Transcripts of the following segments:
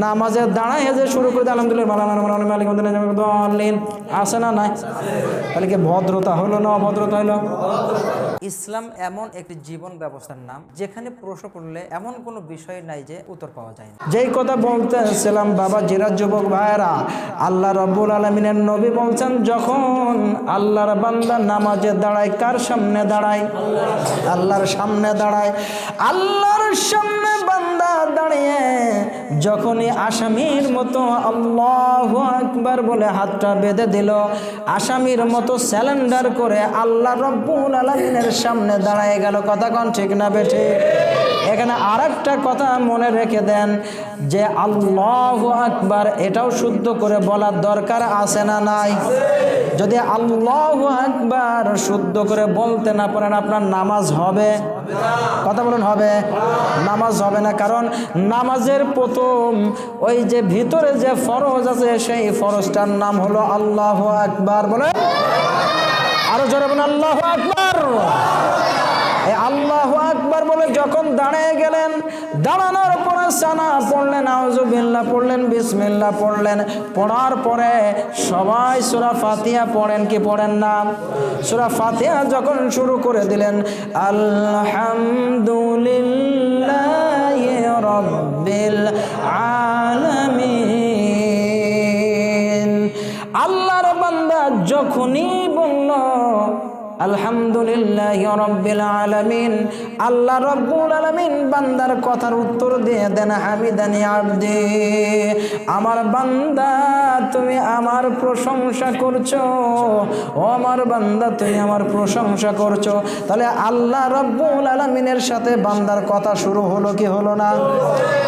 নামাজের দাঁড়ায় যে শুরু করে আলহামদুলিল্লাহ আসে না নাই? তাহলে কি ভদ্রতা হলো না অভদ্রতা হলো? ইসলাম এমন একটি জীবন ব্যবস্থার নাম যেখানে প্রশ্ন করলে এমন কোনো বিষয় নাই যে উত্তর পাওয়া যায় না। যেই কথা বলতেছিলাম বাবা জিরা যুবক ভাইরা আল্লাহ রব্বুল আলমিনের নবী বলছেন যখন আল্লাহর বান্দা নামাজে দাঁড়ায় কার সামনে দাঁড়ায়? আল্লাহর সামনে দাঁড়ায়। আল্লাহর সামনে বান্দা দাঁড়িয়ে যখনই আসামির মতো আল্লাহ আকবার বলে হাতটা বেঁধে দিল, আসামির মতো স্যালেন্ডার করে আল্লাহ রব্বুল আলমিনের সামনে দাঁড়ায় গেল। কথা কন ঠিক না বেঠে এখানে আর একটা কথা মনে রেখে দেন যে আল্লাহ আকবার এটাও শুদ্ধ করে বলার দরকার আছে না নাই? যদি আল্লাহ আকবার শুদ্ধ করে বলতে না পারেন, আপনার নামাজ হবে? কথা বলুন, হবে। নামাজ হবে না, কারণ নামাজের প্রথম ওই যে ভিতরে যে ফরজ আছে, সেই ফরজটার নাম হলো আল্লাহ আকবার। বলে আরও জোরে বলুন, আল্লাহ আকবার। আল্লাহ বলে যখন দাঁড়িয়ে গেলেন, দাঁড়ানোর পরে সানা পড়লেন আউজুবিল্লাহ পড়লেন, বিসমিল্লাহ পড়লেন। পড়ার পরে সবাই সুরা ফাতিয়া পড়েন, কি পড়েন না? সুরা ফাতিহা যখন শুরু করে দিলেন, আলহামদুলিল্লাহ রব্বিল আল্লাহর বান্দা যখনই বলল আলহামদুলিল্লাহ রব্বিল আলামিন। আল্লাহ রব্বুল আলামিন বান্দার কথার উত্তর দিয়ে দেন, হামিদানি আব্দি। আমার বান্দা, তুমি আমার প্রশংসা করছ। ও আমার বান্দা, তুমি আমার প্রশংসা করছ। তাহলে আল্লাহ রব্বুল আলামিনের সাথে বান্দার কথা শুরু হলো কি হলো না?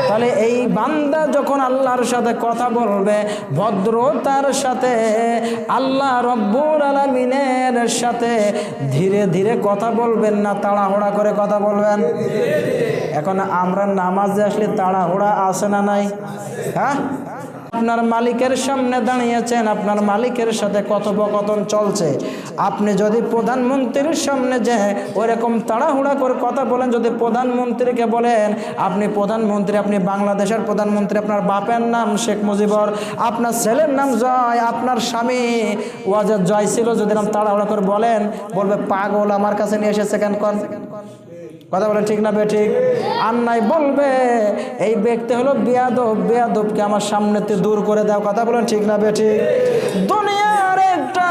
তাহলে এই বান্দা যখন আল্লাহর সাথে কথা বলবে, ভদ্রতার সাথে, আল্লাহ রব্বুল আলামিনের সাথে ধীরে ধীরে কথা বলবেন না, তাড়াহুড়া করে কথা বলবেন। এখন আমরা নামাজে আসলে তাড়াহুড়া আসে না নাই? হ্যাঁ? আপনার মালিকের সামনে দাঁড়িয়েছেন, আপনার মালিকের সাথে কথোপকথন চলছে। আপনি যদি প্রধানমন্ত্রীর সামনে যে ওইরকম তাড়াহুড়া করে কথা বলেন, যদি প্রধানমন্ত্রীকে বলেন, আপনি প্রধানমন্ত্রী, আপনি বাংলাদেশের প্রধানমন্ত্রী, আপনার বাপের নাম শেখ মুজিবর, আপনার ছেলের নাম জয়, আপনার স্বামী। ওয়াজের জয় ছিল, যদি নাম তাড়াহুড়া করে বলেন, বলবে, পাগল আমার কাছে নিয়ে এসেছে কেন কন কথা বলে ঠিক না বে, ঠিক? আর নাই বলবে, এই ব্যক্তি হলো বেয়াদব, বেয়াদবকে আমার সামনেতে দূর করে দাও। কথা বলেন ঠিক না বে, ঠিক? দুনিয়ার একটা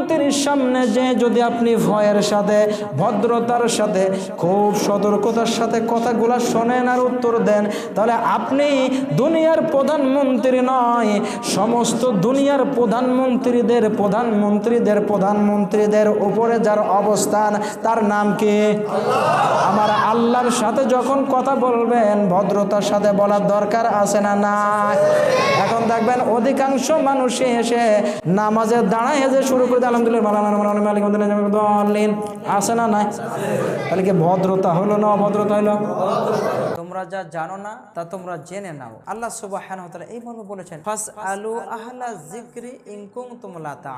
ante সামনে যে যদি আপনি ভয়ের সাথে ভদ্রতার সাথে খুব সতর্কতার সাথে কথাগুলো শোনেন আর উত্তর দেন তাহলে আপনি দুনিয়ার প্রধানমন্ত্রী নয় সমস্ত দুনিয়ার প্রধানমন্ত্রীদের প্রধানমন্ত্রীদের প্রধানমন্ত্রীদের উপরে যার অবস্থান তার নাম কি? আমার আল্লাহর সাথে যখন কথা বলবেন ভদ্রতার সাথে বলার দরকার আছে না না এখন দেখবেন অধিকাংশ মানুষই এসে নামাজে দাঁড়ায় যে শুরু করে দিয়ে আলহামদুলিল্লাহ মালানা মালিক আসে না, নাই। তাহলে কি ভদ্রতা হলো না অভদ্রতা হলো? তোমরা যা জানো না, তা তোমরা জেনে নাও। আল্লাহ সুবাহ এইভাবে বলেছেন ফাস আলু আহলা জিক্রি ইনকুম তোমলা তা